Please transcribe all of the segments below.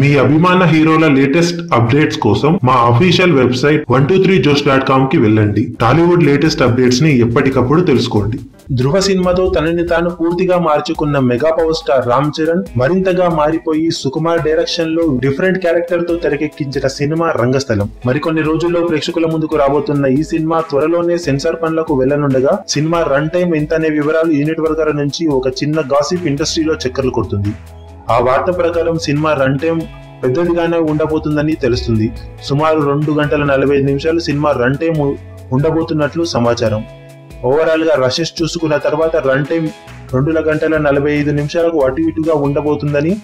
మీ అభిమాన హీరోల latest updates కోసం మా official website one two three josh dot కామ్కి వెళ్ళండి. టాలీవుడ్ లేటెస్ట్ అప్డేట్స్ని ఎప్పటికప్పుడు తెలుసుకోండి. ధృవ సినిమాతో తనని తాను పూర్తిగా మార్చుకున్న mega power star Ram Charan మరింతగా మారిపోయి సుకుమార్ డైరెక్షన్లో డిఫరెంట్ క్యారెక్టర్తో తెరకెక్కించిన సినిమా రంగస్థలం. మరికొన్ని రోజుల్లో ప్రేక్షకుల ముందుకు రాబోతున్న ఈ సినిమా త్వరలోనే సెన్సార్ పనులకు వెళ్ళనుండగా సినిమా రన్ టైం ఎంత అనే వివరాలు యూనిట్ వర్గాల నుంచి ఒక చిన్న గాసిప్ ఇండస్ట్రీలో చక్కర్లు కొడుతుంది. ఆ వార్త ప్రకారం సినిమా రన్ టైం పెద్దదిగానే ఉండబోతుందని తెలుస్తుంది. సుమారు రెండు గంటల నలభై ఐదు నిమిషాలు సినిమా రన్ టైం ఉండబోతున్నట్లు సమాచారం. ఓవరాల్గా రషెస్ చూసుకున్న తర్వాత రన్ టైం రెండు గంటల నలభై ఐదు నిమిషాలకు అటు ఇటుగా ఉండబోతుందని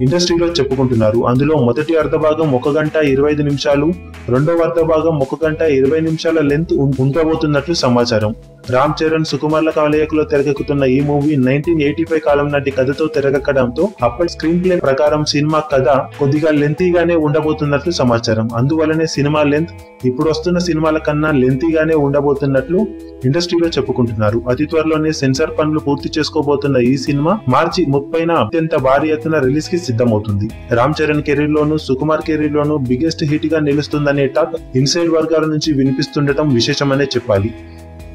ఇండస్ట్రీలో చెప్పుకుంటున్నారు. అందులో మొదటి అర్ధభాగం ఒక గంట ఇరవై ఐదు నిమిషాలు రెండవ అర్ధభాగం ఒక గంట ఇరవై నిమిషాల లెంత్ ఉండబోతున్నట్లు సమాచారం. రామ్ చరణ్ సుకుమార్ల కాలేయకులో తెరకెక్కుతున్న ఈ మూవీ నైన్టీన్ ఎయిటీ ఫైవ్ కాలం నాటి కథతో తెరకెక్కడంతో అప్పటి స్క్రీన్ ప్లే ప్రకారం సినిమా కథ కొద్దిగా లెంతీగానే ఉండబోతున్నట్లు సమాచారం. అందువల్లనే సినిమా లెంత్ ఇప్పుడు వస్తున్న సినిమాల కన్నా లెంతీగానే ఉండబోతున్నట్లు ఇండస్ట్రీలో చెప్పుకుంటున్నారు. అతి త్వరలోనే సెన్సార్ పనులు పూర్తి చేసుకోబోతున్న ఈ సినిమా మార్చి ముప్పైన అత్యంత భారీ ఎత్తున రిలీజ్కి సిద్ధమవుతుంది. రామ్ చరణ్ కెరీర్ లోను సుకుమార్ కెరీర్ లోను బిగ్గెస్ట్ హిట్గా నిలుస్తుందనే టాక్ ఇన్సైడ్ వర్గాల నుంచి వినిపిస్తుండటం విశేషమనే చెప్పాలి.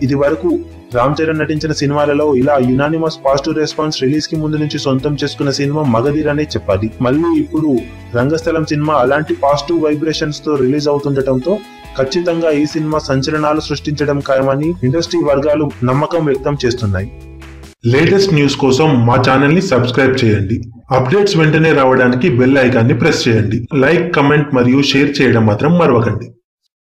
ఇది వరకు రామ్ చరణ్ నటించిన సినిమాలలో ఇలా యునానిమస్ పాజిటివ్ రెస్పాన్స్ రిలీజ్కి ముందు నుంచి సొంతం చేసుకున్న సినిమా మగధీర్ అనే చెప్పాలి. మళ్ళీ ఇప్పుడు రంగస్థలం సినిమా అలాంటి పాజిటివ్ వైబ్రేషన్స్తో రిలీజ్ అవుతుండటంతో ఖచ్చితంగా ఈ సినిమా సంచలనాలు సృష్టించడం ఖాయమని ఇండస్ట్రీ వర్గాలు నమ్మకం వ్యక్తం చేస్తున్నాయి. లేటెస్ట్ న్యూస్ కోసం మా ఛానల్ని సబ్స్క్రైబ్ చేయండి. అప్డేట్స్ వెంటనే రావడానికి బెల్ ఐకాన్ని ప్రెస్ చేయండి. లైక్ కమెంట్ మరియు షేర్ చేయడం మాత్రం మరవకండి.